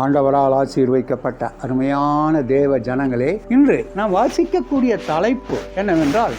ஆண்டவரால் ஆசீர்வைக்கப்பட்ட அருமையான தேவ ஜனங்களே இன்று நாம் வாசிக்கக்கூடிய தலைப்பு என்னவென்றால்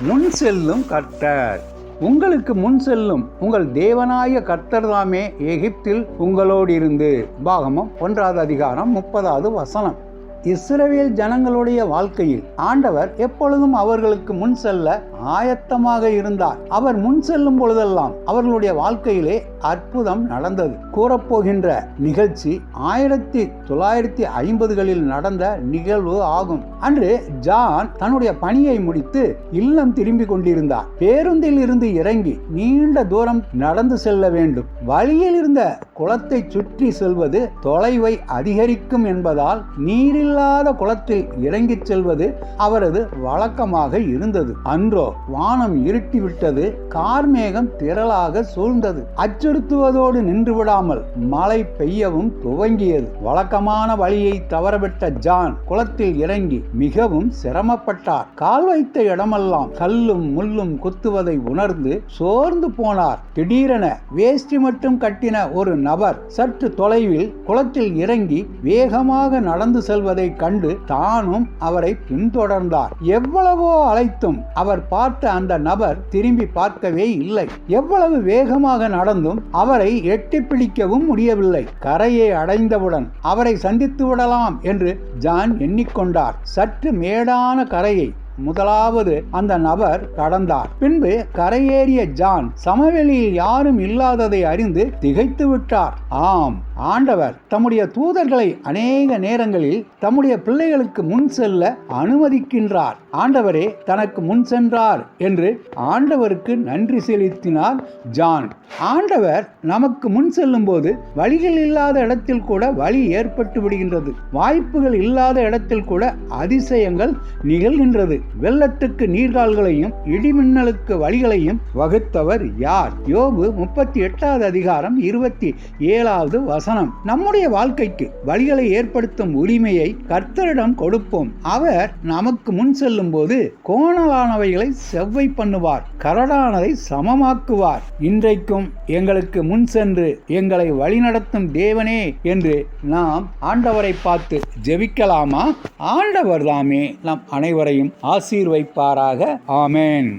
முன் செல்லும் கர்த்தர். உங்களுக்கு முன் செல்லும் உங்கள் தேவனாய கர்த்தர் தாமே எகிப்தில் உங்களோடு இருந்து பாகமம் ஒன்றாவது அதிகாரம் முப்பதாவது வசனம். இஸ்ரவேல் ஜனங்களுடைய வாழ்க்கையில் ஆண்டவர் எப்பொழுதும் அவர்களுக்கு முன் செல்ல ஆயத்தமாக இருந்தார். அவர் முன் செல்லும் பொழுதெல்லாம் அவர்களுடைய வாழ்க்கையிலே அற்புதம் நடந்தது. கூறப்போகின்ற நிகழ்ச்சி ஆயிரத்தி தொள்ளாயிரத்தி ஐம்பதுகளில் நடந்த நிகழ்வு ஆகும். அன்று ஜான் தன்னுடைய பணியை முடித்து இல்லம் திரும்பி கொண்டிருந்தார். பேருந்தில் இருந்து இறங்கி நீண்ட தூரம் நடந்து செல்ல வேண்டும். வழியில் இருந்த குளத்தை சுற்றி செல்வது தொலைவை அதிகரிக்கும் என்பதால் நீரில் நீரில்லாத குளத்தில் இறங்கிச் செல்வது அவரது வழக்கமாக இருந்தது. அன்றோ வானம் இருட்டிவிட்டது கார்மேகம் திரளாக சூழ்ந்தது. அச்சுறுத்துவதோடு நின்று விடாமல் மழை பெய்யவும் துவங்கியது. வழக்கமான வழியை தவறவிட்ட ஜான் குளத்தில் இறங்கி மிகவும் சிரமப்பட்டார். கால் வைத்த இடமெல்லாம் கல்லும் முள்ளும் குத்துவதை உணர்ந்து சோர்ந்து போனார். திடீரென வேஷ்டி மட்டும் கட்டின ஒரு நபர் சற்று தொலைவில் குளத்தில் இறங்கி வேகமாக நடந்து செல்வதை கண்டு தானும் அவரை பின்தொடர்ந்தார். எவ்வளவோ அழைத்தும் அவர் பார்த்த அந்த நபர் திரும்பி பார்க்கவே இல்லை. எவ்வளவு வேகமாக நடந்தும் அவரை எட்டி பிடிக்கவும் முடியவில்லை. கரையை அடைந்தவுடன் அவரை சந்தித்து விடலாம் என்று ஜான் எண்ணிக்கொண்டார். சற்று மேடான கரையை முதலாவது அந்த நபர் கடந்தார். பின்பு கரையேறிய ஜான் சமவெளியில் யாரும் இல்லாததை அறிந்து திகைத்து விட்டார். ஆம் ஆண்டவர் தம்முடைய தூதர்களை அநேக நேரங்களில் தம்முடைய பிள்ளைகளுக்கு முன் செல்ல அனுமதிக்கின்றார். ஆண்டவரே தனக்கு முன் சென்றார் என்று ஆண்டவருக்கு நன்றி செலுத்தினார் ஜான். ஆண்டவர் நமக்கு முன் செல்லும் போது வழிகள் இல்லாத இடத்தில் கூட வழி ஏற்பட்டு விடுகின்றது. வாய்ப்புகள் இல்லாத இடத்தில் கூட அதிசயங்கள் நிகழ்கின்றது. வெள்ளத்துக்கு நீர்கால்களையும் இடிமின்னலுக்கு வழிகளையும் வகுத்தவர் யார்? யோபு முப்பத்தி எட்டாவது அதிகாரம் இருபத்தி ஏழாவது வசனம். நம்முடைய வாழ்க்கைக்கு வழிகளை ஏற்படுத்தும் உரிமையை கர்த்தரிடம் கொடுப்போம். அவர் நமக்கு முன் செல்லும் போது கோணலானவைகளை செவ்வை பண்ணுவார் கரடானதை சமமாக்குவார். இன்றைக்கும் எங்களுக்கு முன் சென்று எங்களை வழிநடத்தும் தேவனே என்று நாம் ஆண்டவரை பார்த்து ஜெபிக்கலாமா? ஆண்டவர் தாமே நம் அனைவரையும் ஆசீர்வைப்பாராக. ஆமேன்.